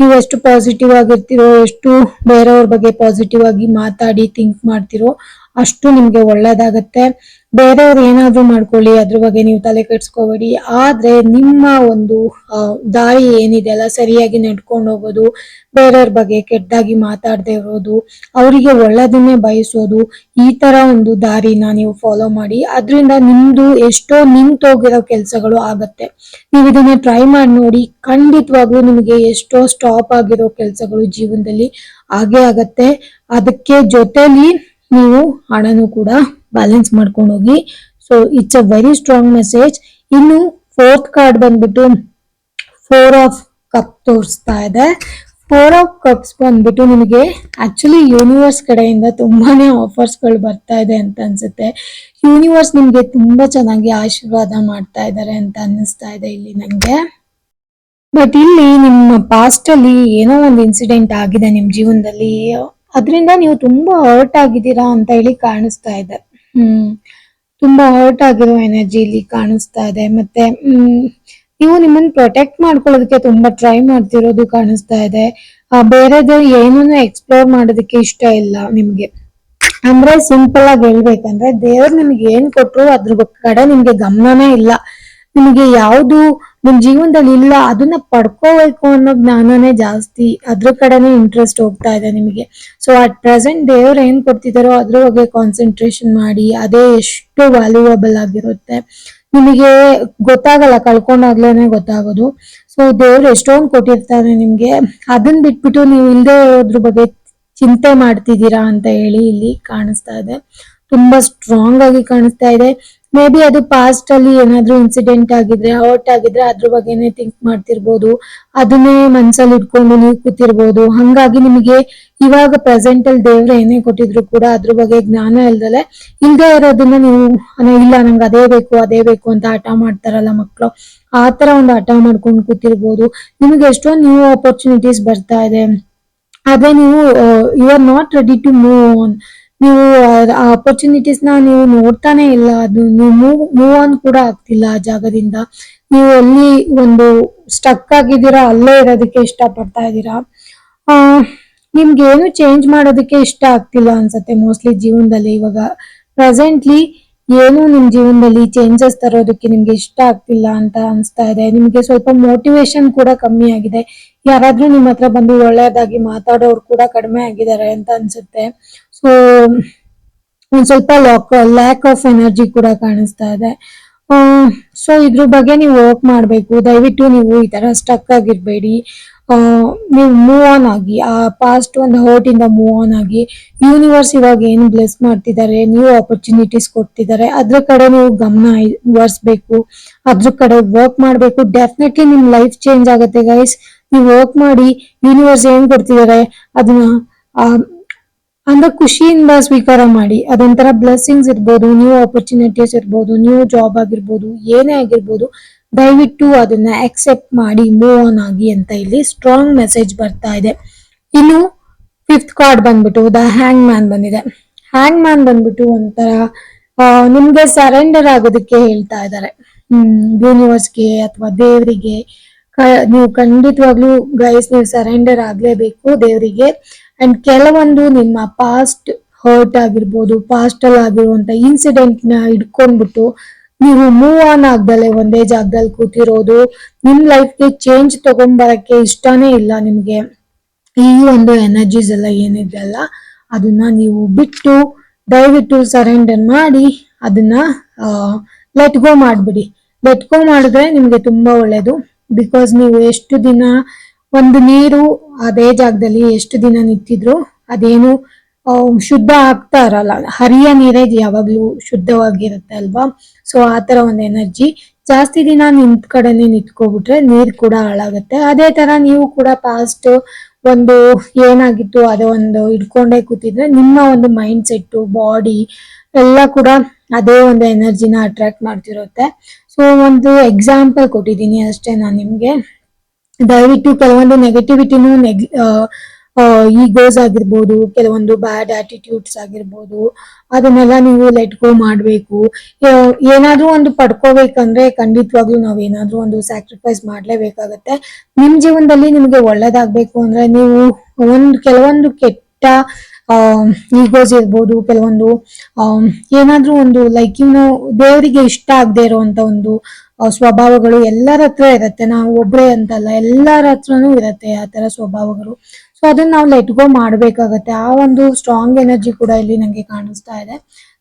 ನೀವು ಎಷ್ಟು ಪಾಸಿಟಿವ್ ಆಗಿರ್ತಿರೋ, ಎಷ್ಟು ಬೇರೆಯವ್ರ ಬಗ್ಗೆ ಪಾಸಿಟಿವ್ ಆಗಿ ಮಾತಾಡಿ ಥಿಂಕ್ ಮಾಡ್ತಿರೋ ಅಷ್ಟು ನಿಮ್ಗೆ ಒಳ್ಳೇದಾಗತ್ತೆ. ಬೇರೆಯವ್ರು ಏನಾದ್ರೂ ಮಾಡ್ಕೊಳ್ಳಿ, ಅದ್ರ ಬಗ್ಗೆ ನೀವು ತಲೆ ಕೆಡ್ಸ್ಕೋಬೇಡಿ. ಆದ್ರೆ ನಿಮ್ಮ ಒಂದು ದಾರಿ ಏನಿದೆ ಅಲ್ಲ, ಸರಿಯಾಗಿ ನಡ್ಕೊಂಡು ಹೋಗೋದು, ಬೇರೆಯವ್ರ ಬಗ್ಗೆ ಕೆಟ್ಟದಾಗಿ ಮಾತಾಡದೆ ಇರೋದು, ಅವರಿಗೆ ಒಳ್ಳೇದನ್ನೇ ಬಯಸೋದು, ಈ ತರ ಒಂದು ದಾರಿನ ನೀವು ಫಾಲೋ ಮಾಡಿ. ಅದರಿಂದ ನಿಮ್ದು ಎಷ್ಟೋ ನಿಂತೋಗಿರೋ ಕೆಲಸಗಳು ಆಗತ್ತೆ. ನೀವು ಇದನ್ನ ಟ್ರೈ ಮಾಡಿ ನೋಡಿ, ಖಂಡಿತವಾಗ್ಲೂ ನಿಮಗೆ ಎಷ್ಟೋ ಸ್ಟಾಪ್ ಆಗಿರೋ ಕೆಲಸಗಳು ಜೀವನದಲ್ಲಿ ಆಗೇ ಆಗತ್ತೆ. ಅದಕ್ಕೆ ಜೊತೆಲಿ ನೀವು ಹಣನೂ ಕೂಡ ಬ್ಯಾಲೆನ್ಸ್ ಮಾಡ್ಕೊಂಡು ಹೋಗಿ so it's a very strong message ಇನ್ನು ಫೋರ್ತ್ ಕಾರ್ಡ್ ಬಂದ್ಬಿಟ್ಟು ಫೋರ್ ಆಫ್ ಕಪ್ ತೋರಿಸ್ತಾ ಇದೆ. ಫೋರ್ ಆಫ್ ಕಪ್ಸ್ ಬಂದ್ಬಿಟ್ಟು ನಿಮಗೆ ಆಕ್ಚುಲಿ ಯೂನಿವರ್ಸ್ ಕಡೆಯಿಂದ ತುಂಬಾನೇ ಆಫರ್ಸ್ಗಳು ಬರ್ತಾ ಇದೆ ಅಂತ ಅನ್ಸುತ್ತೆ. ಯೂನಿವರ್ಸ್ ನಿಮ್ಗೆ ತುಂಬಾ ಚೆನ್ನಾಗಿ ಆಶೀರ್ವಾದ ಮಾಡ್ತಾ ಇದ್ದಾರೆ ಅಂತ ಅನ್ನಿಸ್ತಾ ಇದೆ ಇಲ್ಲಿ ನಂಗೆ. ಬಟ್ ಇಲ್ಲಿ ನಿಮ್ಮ ಪಾಸ್ಟ್ ಅಲ್ಲಿ ಏನೋ ಒಂದು ಇನ್ಸಿಡೆಂಟ್ ಆಗಿದೆ ನಿಮ್ಮ ಜೀವನದಲ್ಲಿ. ಅದರಿಂದ ನೀವು ತುಂಬಾ ಹರ್ಟ್ ಆಗಿದ್ದೀರಾ ಅಂತ ಹೇಳಿ ಕಾಣಿಸ್ತಾ ಇದೆ. ಹ್ಮ್. ತುಂಬಾ ಹರ್ಟ್ ಆಗಿರೋ ಎನರ್ಜಿ ಇಲ್ಲಿ ಕಾಣಿಸ್ತಾ ಇದೆ. ಮತ್ತೆ, ಹ್ಮ್, ನೀವು ನಿಮ್ಮನ್ನ ಪ್ರೊಟೆಕ್ಟ್ ಮಾಡ್ಕೊಳ್ಳೋದಕ್ಕೆ ತುಂಬಾ ಟ್ರೈ ಮಾಡ್ತಿರೋದು ಕಾಣಿಸ್ತಾ ಇದೆ. ಬೇರೆದು ಏನನ್ನು ಎಕ್ಸ್ಪ್ಲೋರ್ ಮಾಡೋದಕ್ಕೆ ಇಷ್ಟ ಇಲ್ಲ ನಿಮ್ಗೆ. ಅಂದ್ರೆ ಸಿಂಪಲ್ ಆಗಿ ಹೇಳ್ಬೇಕಂದ್ರೆ ದೇವ್ರು ನಿಮ್ಗೆ ಏನ್ ಕೊಟ್ರು ಅದ್ರ ಕಡೆ ನಿಮ್ಗೆ ಗಮನನೇ ಇಲ್ಲ. ನಿಮ್ಗೆ ಯಾವ್ದು ನಿಮ್ ಜೀವನದಲ್ಲಿ ಇಲ್ಲ, ಅದನ್ನ ಪಡ್ಕೋಬೇಕು ಅನ್ನೋ ಜ್ಞಾನನೇ ಜಾಸ್ತಿ. ಅದ್ರ ಕಡೆನೇ ಇಂಟ್ರೆಸ್ಟ್ ಹೋಗ್ತಾ ಇದೆ ನಿಮಗೆ. ಸೊ ಅಟ್ ಪ್ರೆಸೆಂಟ್ ದೇವ್ರು ಏನ್ ಕೊಡ್ತಿದಾರೋ ಅದ್ರ ಬಗ್ಗೆ ಕಾನ್ಸಂಟ್ರೇಷನ್ ಮಾಡಿ, ಅದೇ ಎಷ್ಟು ವ್ಯಾಲ್ಯೂಯಬಲ್ ಆಗಿರುತ್ತೆ. ನಿಮಗೆ ಗೊತ್ತಾಗಲ್ಲ, ಕಳ್ಕೊಂಡಾಗ್ಲೇನೆ ಗೊತ್ತಾಗೋದು. ಸೊ ದೇವ್ರು ಎಷ್ಟೊಂದು ಕೊಟ್ಟಿರ್ತಾರೆ ನಿಮ್ಗೆ. ಅದನ್ನ ಬಿಟ್ಬಿಟ್ಟು ನೀವು ಇಲ್ದೇ ಇರೋದ್ರ ಬಗ್ಗೆ ಚಿಂತೆ ಮಾಡ್ತಿದ್ದೀರಾ ಅಂತ ಹೇಳಿ ಇಲ್ಲಿ ಕಾಣಿಸ್ತಾ ಇದೆ. ತುಂಬಾ ಸ್ಟ್ರಾಂಗ್ ಆಗಿ ಕಾಣಿಸ್ತಾ ಇದೆ. ಮೇ ಬಿ ಅದು ಪಾಸ್ಟ್ ಅಲ್ಲಿ ಏನಾದ್ರೂ ಇನ್ಸಿಡೆಂಟ್ ಆಗಿದ್ರೆ ಹರ್ಟ್ ಆಗಿದ್ರೆ ಅದ್ರ ಬಗ್ಗೆನೇ ಥಿಂಕ್ ಮಾಡ್ತಿರ್ಬೋದು. ಅದನ್ನೇ ಮನ್ಸಲ್ಲಿ ಇಟ್ಕೊಂಡು ನೀವು ಕೂತಿರ್ಬೋದು. ಹಂಗಾಗಿ ನಿಮಗೆ ಇವಾಗ ಪ್ರೆಸೆಂಟ್ ಅಲ್ಲಿ ದೇವ್ರ ಏನೇ ಕೊಟ್ಟಿದ್ರು ಕೂಡ ಅದ್ರ ಬಗ್ಗೆ ಜ್ಞಾನ ಇಲ್ದಲೆ ಇಲ್ದೇ ಇರೋದನ್ನ ನೀವು ಇಲ್ಲ, ನಂಗೆ ಅದೇ ಬೇಕು ಅದೇ ಬೇಕು ಅಂತ ಹಠ ಮಾಡ್ತಾರಲ್ಲ ಮಕ್ಕಳು ಆ ತರ ಒಂದು ಹಠ ಮಾಡ್ಕೊಂಡು ಕೂತಿರ್ಬೋದು. ನಿಮಗೆ ಎಷ್ಟೊಂದು ನ್ಯೂ ಆಪರ್ಚುನಿಟೀಸ್ ಬರ್ತಾ ಇದೆ. ಆದ್ರೆ ನೀವು you are not ready to move on ನೀವು ಆ ಅಪರ್ಚುನಿಟೀಸ್ನ ನ ನೀವು ನೋಡ್ತಾನೆ ಇಲ್ಲ. ಅದು ನೀವು ಮೂವ್ ಮೂವ್ ಆನ್ ಕೂಡ ಆಗ್ತಿಲ್ಲ ಆ ಜಾಗದಿಂದ. ನೀವು ಅಲ್ಲಿ ಒಂದು ಸ್ಟಕ್ ಆಗಿದ್ದೀರಾ, ಅಲ್ಲೇ ಇರೋದಕ್ಕೆ ಇಷ್ಟ ಪಡ್ತಾ ಇದ್ದೀರಾ ನಿಮ್ಗೆ ಏನು ಚೇಂಜ್ ಮಾಡೋದಕ್ಕೆ ಇಷ್ಟ ಆಗ್ತಿಲ್ಲ ಅನ್ಸತ್ತೆ ಮೋಸ್ಟ್ಲಿ ಜೀವನದಲ್ಲಿ ಇವಾಗ. ಪ್ರೆಸೆಂಟ್ಲಿ ಏನು ನಿಮ್ ಜೀವನದಲ್ಲಿ ಚೇಂಜಸ್ ತರೋದಕ್ಕೆ ನಿಮ್ಗೆ ಇಷ್ಟ ಆಗ್ತಿಲ್ಲ ಅಂತ ಅನ್ಸ್ತಾ ಇದೆ. ನಿಮ್ಗೆ ಸ್ವಲ್ಪ ಮೋಟಿವೇಶನ್ ಕೂಡ ಕಮ್ಮಿ ಆಗಿದೆ. ಯಾರಾದ್ರೂ ನಿಮ್ ಹತ್ರ ಬಂದು ಒಳ್ಳೆಯದಾಗಿ ಮಾತಾಡೋರು ಕೂಡ ಕಡಿಮೆ ಆಗಿದ್ದಾರೆ ಅಂತ ಅನ್ಸುತ್ತೆ. ಸೊ ಒಂದ್ ಸ್ವಲ್ಪ ಲಾಕ್ ಲ್ಯಾಕ್ ಆಫ್ ಎನರ್ಜಿ ಕೂಡ ಕಾಣಿಸ್ತಾ ಇದೆ. ಸೊ ಇದ್ರ ಬಗ್ಗೆ ನೀವು ವರ್ಕ್ ಮಾಡಬೇಕು. ದಯವಿಟ್ಟು ನೀವು ಈ ತರ ಸ್ಟಕ್ ಆಗಿರ್ಬೇಡಿ. ನೀವು ಮೂವ್ ಆನ್ ಆಗಿ, ಆ ಪಾಸ್ಟ್ ಒಂದು ಹರ್ಟ್ ಇಂದ ಮೂವ್ ಆನ್ ಆಗಿ ಯೂನಿವರ್ಸ್ ಇವಾಗ ಏನು ಬ್ಲೆಸ್ ಮಾಡ್ತಿದ್ದಾರೆ ನ್ಯೂ ಆಪರ್ಚುನಿಟೀಸ್ ಕೊಡ್ತಿದ್ದಾರೆ, ಅದ್ರ ಕಡೆ ನೀವು ಗಮನ ವರ್ಸ್ಬೇಕು. ಅದ್ರ ಕಡೆ ವರ್ಕ್ ಮಾಡಬೇಕು. ಡೆಫಿನೆಟ್ಲಿ ನಿಮ್ ಲೈಫ್ ಚೇಂಜ್ ಆಗುತ್ತೆ ಗೈಸ್ ನೀವು ವರ್ಕ್ ಮಾಡಿ ಯೂನಿವರ್ಸ್ ಏನ್ ಕೊಡ್ತಿದ್ದಾರೆ, ಅದನ್ನ ಅಂದ್ರೆ ಖುಷಿಯಿಂದ ಸ್ವೀಕಾರ ಮಾಡಿ. ಅದೊಂಥರ ಬ್ಲೆಸ್ಸಿಂಗ್ಸ್ ಇರ್ಬೋದು ನ್ಯೂ ಆಪರ್ಚುನಿಟೀಸ್ ಇರ್ಬೋದು ನ್ಯೂ ಜಾಬ್ ಆಗಿರ್ಬೋದು, ಏನೇ ಆಗಿರ್ಬೋದು, ದಯವಿಟ್ಟು ಅದನ್ನ ಅಕ್ಸೆಪ್ಟ್ ಮಾಡಿ ಮೂವ್ ಆನ್ ಆಗಿ ಅಂತ ಇಲ್ಲಿ ಸ್ಟ್ರಾಂಗ್ ಮೆಸೇಜ್ ಬರ್ತಾ ಇದೆ. ಇನ್ನು ಫಿಫ್ತ್ ಕಾರ್ಡ್ ಬಂದ್ಬಿಟ್ಟು ದ ಹ್ಯಾಂಗ್ ಮ್ಯಾನ್ ಬಂದಿದೆ. ಹ್ಯಾಂಗ್ ಮ್ಯಾನ್ ಬಂದ್ಬಿಟ್ಟು ಒಂಥರ ನಿಮ್ಗೆ ಸರೆಂಡರ್ ಆಗೋದಕ್ಕೆ ಹೇಳ್ತಾ ಇದ್ದಾರೆ. ಹ್ಮ್ ಯೂನಿವರ್ಸ್ಗೆ ಅಥವಾ ದೇವರಿಗೆ. ನೀವು ಖಂಡಿತವಾಗ್ಲೂ ಗೈಸ್ ನೀವು ಸರೆಂಡರ್ ಆಗ್ಲೇಬೇಕು ದೇವರಿಗೆ. ಅಂಡ್ ಕೆಲವೊಂದು ನಿಮ್ಮ ಪಾಸ್ಟ್ ಹರ್ಟ್ ಆಗಿರ್ಬೋದು ಪಾಸ್ಟ್ ಅಲ್ಲಿ ಆಗಿರುವಂತ ಇನ್ಸಿಡೆಂಟ್ನ ಇಟ್ಕೊಂಡ್ಬಿಟ್ಟು ನೀವು ಮೂವ್ ಆನ್ ಆಗ್ದಲೆ ಒಂದೇ ಜಾಗದಲ್ಲಿ ಕೂತಿರೋದು, ನಿಮ್ ಲೈಫ್ಗೆ ಚೇಂಜ್ ತಗೊಂಡ್ಬರಕ್ಕೆ ಇಷ್ಟನೇ ಇಲ್ಲ ನಿಮ್ಗೆ. ಈ ಒಂದು ಎನರ್ಜೀಸ್ ಎಲ್ಲ ಏನಿದೆ ಅಲ್ಲ, ಅದನ್ನ ನೀವು ಬಿಟ್ಟು ದಯವಿಟ್ಟು ಸರೆಂಡರ್ ಮಾಡಿ, ಅದನ್ನ ಲೆಟ್ ಗೋ ಮಾಡ್ಬಿಡಿ. ಲೆಟ್ ಗೋ ಮಾಡಿದ್ರೆ ನಿಮ್ಗೆ ತುಂಬಾ ಒಳ್ಳೇದು. ಬಿಕಾಸ್ ನೀವು ಎಷ್ಟು ದಿನ ಒಂದು ನೀರು ಅದೇ ಜಾಗದಲ್ಲಿ ಎಷ್ಟು ದಿನ ನಿಂತಿದ್ರು ಅದೇನು ಶುದ್ಧ ಆಗ್ತಾ ಇರಲ್ಲ. ಹರಿಯ ನೀರೇ ಯಾವಾಗ್ಲೂ ಶುದ್ಧವಾಗಿರುತ್ತೆ ಅಲ್ವಾ? ಸೊ ಆ ತರ ಒಂದು ಎನರ್ಜಿ. ಜಾಸ್ತಿ ದಿನ ನಿಂತ್ ಕಡೆನೆ ನಿಂತ್ಕೊಬಿಟ್ರೆ ನೀರ್ ಕೂಡ ಹಾಳಾಗುತ್ತೆ. ಅದೇ ತರ ನೀವು ಕೂಡ ಪಾಸ್ಟ್ ಒಂದು ಏನಾಗಿತ್ತು, ಅದೇ ಒಂದು ಇಟ್ಕೊಂಡೇ ಕೂತಿದ್ರೆ ನಿಮ್ಮ ಒಂದು ಮೈಂಡ್ ಸೆಟ್ ಬಾಡಿ ಎಲ್ಲ ಕೂಡ ಅದೇ ಒಂದು ಎನರ್ಜಿನ ಅಟ್ರಾಕ್ಟ್ ಮಾಡ್ತಿರುತ್ತೆ. ಸೊ ಒಂದು ಎಕ್ಸಾಂಪಲ್ ಕೊಟ್ಟಿದ್ದೀನಿ ಅಷ್ಟೇ ನಾನು ನಿಮ್ಗೆ. ದಯವಿಟ್ಟು ಕೆಲವೊಂದು ನೆಗೆಟಿವಿಟಿನೂ ನೆಗ್ ಈಗೋಸ್ ಆಗಿರ್ಬೋದು, ಕೆಲವೊಂದು ಬ್ಯಾಡ್ ಆಟಿಟ್ಯೂಡ್ಸ್ ಆಗಿರ್ಬೋದು, ಅದನ್ನೆಲ್ಲ ನೀವು ಲೆಟ್ ಗೋ ಮಾಡಬೇಕು. ಏನಾದ್ರೂ ಒಂದು ಪಡ್ಕೋಬೇಕಂದ್ರೆ ಖಂಡಿತವಾಗ್ಲೂ ನಾವ್ ಏನಾದ್ರೂ ಒಂದು ಸ್ಯಾಕ್ರಿಫೈಸ್ ಮಾಡಲೇಬೇಕಾಗತ್ತೆ. ನಿಮ್ಮ ಜೀವನದಲ್ಲಿ ನಿಮಗೆ ಒಳ್ಳೇದಾಗಬೇಕು ಅಂದ್ರೆ ನೀವು ಒಂದು, ಕೆಲವೊಂದು ಕೆಟ್ಟ ಈಗೋಸ್ ಇರ್ಬೋದು, ಕೆಲವೊಂದು ಏನಾದರೂ ಒಂದು ಲೈಕ್ ಇನ್ನು ದೇವರಿಗೆ ಇಷ್ಟ ಆಗದೆ ಇರುವಂತ ಒಂದು ಸ್ವಭಾವಗಳು ಎಲ್ಲರ ಹತ್ರ ಇರತ್ತೆ. ನಾವು ಒಬ್ರೇ ಅಂತಲ್ಲ, ಎಲ್ಲರ ಹತ್ರನೂ ಇರತ್ತೆ ಆ ತರ ಸ್ವಭಾವಗಳು. ಸೊ ಅದನ್ನ ನಾವು ಲೆಟ್ ಗೋ ಮಾಡ್ಬೇಕಾಗತ್ತೆ. ಆ ಒಂದು ಸ್ಟ್ರಾಂಗ್ ಎನರ್ಜಿ ಕೂಡ ಇಲ್ಲಿ ನಂಗೆ ಕಾಣಿಸ್ತಾ ಇದೆ.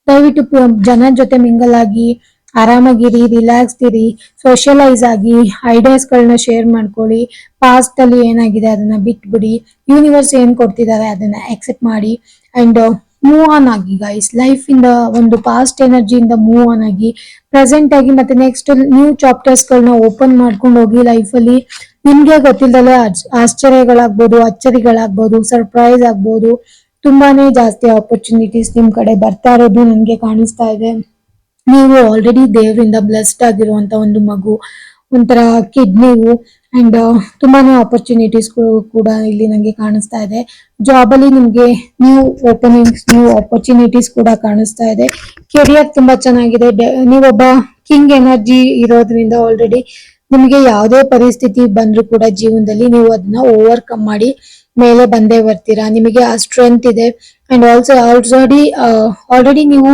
ದಯವಿಟ್ಟು ಜನ ಜೊತೆ ಮಿಂಗಲ್ ಆಗಿ, ಆರಾಮಾಗಿರಿ ರಿಲ್ಯಾಕ್ಸ್ ಇರಿ ಸೋಷಿಯಲೈಸ್ ಆಗಿ ಐಡಿಯಾಸ್ ಗಳನ್ನ ಶೇರ್ ಮಾಡ್ಕೊಳ್ಳಿ. ಪಾಸ್ಟ್ ಅಲ್ಲಿ ಏನಾಗಿದೆ ಅದನ್ನ ಬಿಟ್ಬಿಡಿ. ಯೂನಿವರ್ಸ್ ಏನ್ ಕೊಡ್ತಿದ್ದಾರೆ ಅದನ್ನ ಅಕ್ಸೆಪ್ಟ್ ಮಾಡಿ. ಅಂಡ್ ಮೂವ್ ಆನ್ ಆಗಿ ಗೈಸ್ ಲೈಫ್ ಇಂದ ಒಂದು ಪಾಸ್ಟ್ ಎನರ್ಜಿಯಿಂದ ಮೂವ್ ಆನ್ ಆಗಿ ಪ್ರೆಸೆಂಟ್ ಆಗಿ ಮತ್ತೆ ನೆಕ್ಸ್ಟ್ ನ್ಯೂ ಚಾಪ್ಟರ್ಸ್ ಗಳನ್ನ ಓಪನ್ ಮಾಡ್ಕೊಂಡು ಹೋಗಿ ಲೈಫ್ ಅಲ್ಲಿ ನಿಮ್ಗೆ ಗೊತ್ತಿಲ್ಲದಲೆ ಆಶ್ಚರ್ಯಗಳಾಗ್ಬೋದು, ಅಚ್ಚರಿಗಳಾಗ್ಬೋದು ಸರ್ಪ್ರೈಸ್ ಆಗ್ಬೋದು. ತುಂಬಾನೇ ಜಾಸ್ತಿ ಆಪರ್ಚುನಿಟೀಸ್ ನಿಮ್ ಕಡೆ ಬರ್ತಾ ಇರೋದು ನನ್ಗೆ ಕಾಣಿಸ್ತಾ ಇದೆ. ನೀವು ಆಲ್ರೆಡಿ ದೇವರಿಂದ ಬ್ಲೆಸ್ಡ್ ಆಗಿರುವಂತ ಒಂದು ಮಗು. ಒಂಥರ ಕಿಡ್ನಿ ಅಂಡ್ ತುಂಬಾನೇ ಆಪರ್ಚುನಿಟೀಸ್ ಕೂಡ ಇಲ್ಲಿ ನಂಗೆ ಕಾಣಿಸ್ತಾ ಇದೆ. ಜಾಬ್ ಅಲ್ಲಿ ನಿಮ್ಗೆ ನ್ಯೂ ಓಪನಿಂಗ್ಸ್ ನ್ಯೂ ಆಪರ್ಚುನಿಟೀಸ್ ಕೂಡ ಕಾಣಿಸ್ತಾ ಇದೆ. ಕೆರಿಯರ್ ತುಂಬಾ ಚೆನ್ನಾಗಿದೆ. ನೀವೊಬ್ಬ ಕಿಂಗ್ ಎನರ್ಜಿ ಇರೋದ್ರಿಂದ ಆಲ್ರೆಡಿ ನಿಮಗೆ ಯಾವುದೇ ಪರಿಸ್ಥಿತಿ ಬಂದ್ರು ಕೂಡ ಜೀವನದಲ್ಲಿ ನೀವು ಅದನ್ನ ಓವರ್ಕಮ್ ಮಾಡಿ ಮೇಲೆ ಬಂದೇ ಬರ್ತೀರಾ? ನಿಮಗೆ ಆ ಸ್ಟ್ರೆಂತ್ ಇದೆ. ಅಂಡ್ ಆಲ್ಸೋ ಆಲ್ರೆಡಿ ಆಲ್ರೆಡಿ ನೀವು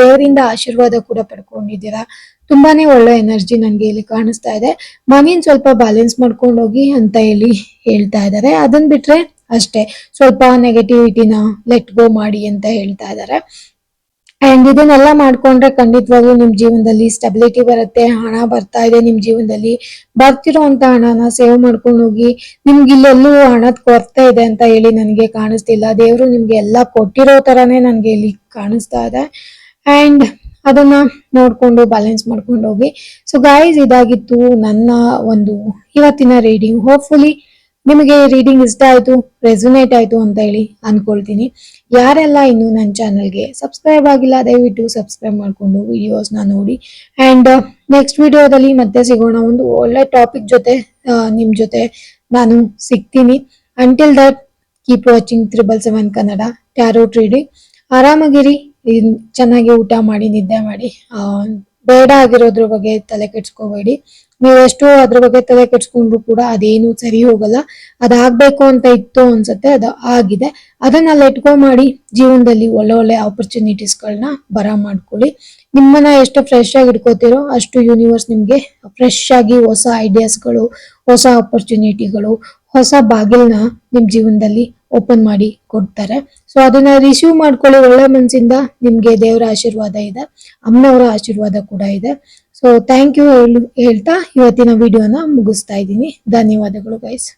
ದೇವರಿಂದ ಆಶೀರ್ವಾದ ಕೂಡ ಪಡ್ಕೊಂಡಿದ್ದೀರಾ? ತುಂಬಾನೇ ಒಳ್ಳೆ ಎನರ್ಜಿ ನನ್ಗೆ ಇಲ್ಲಿ ಕಾಣಿಸ್ತಾ ಇದೆ. ಮನಿನ್ ಸ್ವಲ್ಪ ಬ್ಯಾಲೆನ್ಸ್ ಮಾಡ್ಕೊಂಡು ಹೋಗಿ ಅಂತ ಹೇಳಿ ಹೇಳ್ತಾ ಇದ್ದಾರೆ. ಅದನ್ ಬಿಟ್ರೆ ಅಷ್ಟೇ. ಸ್ವಲ್ಪ ನೆಗೆಟಿವಿಟಿನ ಲೆಟ್ ಗೋ ಮಾಡಿ ಅಂತ ಹೇಳ್ತಾ ಇದ್ದಾರೆ. ಅಂಡ್ ಇದನ್ನೆಲ್ಲ ಮಾಡ್ಕೊಂಡ್ರೆ ಖಂಡಿತವಾಗ್ಲೂ ನಿಮ್ ಜೀವನದಲ್ಲಿ ಸ್ಟೆಬಿಲಿಟಿ ಬರುತ್ತೆ, ಹಣ ಬರ್ತಾ ಇದೆ ನಿಮ್ ಜೀವನದಲ್ಲಿ. ಬರ್ತಿರೋಂತ ಹಣನ ಸೇವ್ ಮಾಡ್ಕೊಂಡು ಹೋಗಿ ನಿಮ್ಗೆ ಇಲ್ಲೆಲ್ಲೂ ಹಣದ ಕೊರತೆ ಇದೆ ಅಂತ ಹೇಳಿ ನನಗೆ ಕಾಣಿಸ್ತಿಲ್ಲ. ದೇವರು ನಿಮ್ಗೆ ಎಲ್ಲ ಕೊಟ್ಟಿರೋ ತರಾನೇ ನನ್ಗೆ ಇಲ್ಲಿ ಕಾಣಿಸ್ತಾ ಇದೆ. ಅಂಡ್ ಅದನ್ನ ನೋಡ್ಕೊಂಡು ಬ್ಯಾಲೆನ್ಸ್ ಮಾಡ್ಕೊಂಡು ಹೋಗಿ. ಸೊ ಗಾಯ್ಸ್ ಇದಾಗಿತ್ತು ನನ್ನ ಒಂದು ಇವತ್ತಿನ ರೀಡಿಂಗ್ ಹೋಪ್ಫುಲಿ ನಿಮಗೆ ರೀಡಿಂಗ್ ಇಷ್ಟ ಆಯ್ತು ರೆಸುನೇಟ್ ಆಯ್ತು ಅಂತ ಹೇಳಿ ಅನ್ಕೊಳ್ತೀನಿ. ಯಾರೆಲ್ಲ ಇನ್ನು ನನ್ನ ಚಾನಲ್ಗೆ ಸಬ್ಸ್ಕ್ರೈಬ್ ಆಗಿಲ್ಲ, ದಯವಿಟ್ಟು ಸಬ್ಸ್ಕ್ರೈಬ್ ಮಾಡ್ಕೊಂಡು ವಿಡಿಯೋಸ್ನ ನೋಡಿ. ಅಂಡ್ ನೆಕ್ಸ್ಟ್ ವಿಡಿಯೋದಲ್ಲಿ ಮತ್ತೆ ಸಿಗೋಣ ಒಂದು ಒಳ್ಳೆ ಟಾಪಿಕ್ ಜೊತೆ ನಿಮ್ಮ ನಿಮ್ ಜೊತೆ ನಾನು ಸಿಗ್ತೀನಿ. Until that keep watching triple seven Kannada tarot reading ಆರಾಮಾಗಿರಿ ಚೆನ್ನಾಗಿ ಊಟ ಮಾಡಿ, ನಿದ್ದೆ ಮಾಡಿ. ಬೇಡ ಆಗಿರೋದ್ರ ಬಗ್ಗೆ ತಲೆ ಕೆಡ್ಸ್ಕೋಬೇಡಿ. ನೀವೆಷ್ಟು ಅದ್ರ ಬಗ್ಗೆ ತಲೆ ಕೆಡ್ಸ್ಕೊಂಡ್ರು ಕೂಡ ಅದೇನು ಸರಿ ಹೋಗಲ್ಲ. ಅದಾಗ್ಬೇಕು ಅಂತ ಇತ್ತು ಅನ್ಸುತ್ತೆ, ಅದು ಆಗಿದೆ. ಅದನ್ನ ಗೋ ಮಾಡಿ ಜೀವನದಲ್ಲಿ ಒಳ್ಳೆ ಒಳ್ಳೆ ಆಪರ್ಚುನಿಟೀಸ್ಗಳನ್ನ ಬರ ಮಾಡ್ಕೊಳ್ಳಿ. ನಿಮ್ಮನ್ನ ಎಷ್ಟು ಫ್ರೆಶ್ ಆಗಿ ಇಟ್ಕೋತಿರೋ ಅಷ್ಟು ಯೂನಿವರ್ಸ್ ನಿಮ್ಗೆ ಫ್ರೆಶ್ ಆಗಿ ಹೊಸ ಐಡಿಯಾಸ್ಗಳು ಹೊಸ ಆಪರ್ಚುನಿಟಿಗಳು ಹೊಸ ಬಾಗಿಲ್ನ ನಿಮ್ ಜೀವನದಲ್ಲಿ ಓಪನ್ ಮಾಡಿ ಕೊಡ್ತಾರೆ. ಸೊ ಅದನ್ನ ರಿಸೀವ್ ಮಾಡ್ಕೊಳ್ಳಿ. ಒಳ್ಳೆ ಮನಸ್ಸಿಂದ ನಿಮ್ಗೆ ದೇವರ ಆಶೀರ್ವಾದ ಇದೆ. ಅಮ್ಮನವರ ಆಶೀರ್ವಾದ ಕೂಡ ಇದೆ. ಸೊ ಥ್ಯಾಂಕ್ ಯು ಹೇಳ್ತಾ ಇವತ್ತಿನ ವಿಡಿಯೋನ ಮುಗಿಸ್ತಾ ಇದ್ದೀನಿ. ಧನ್ಯವಾದಗಳು ಗೈಸ್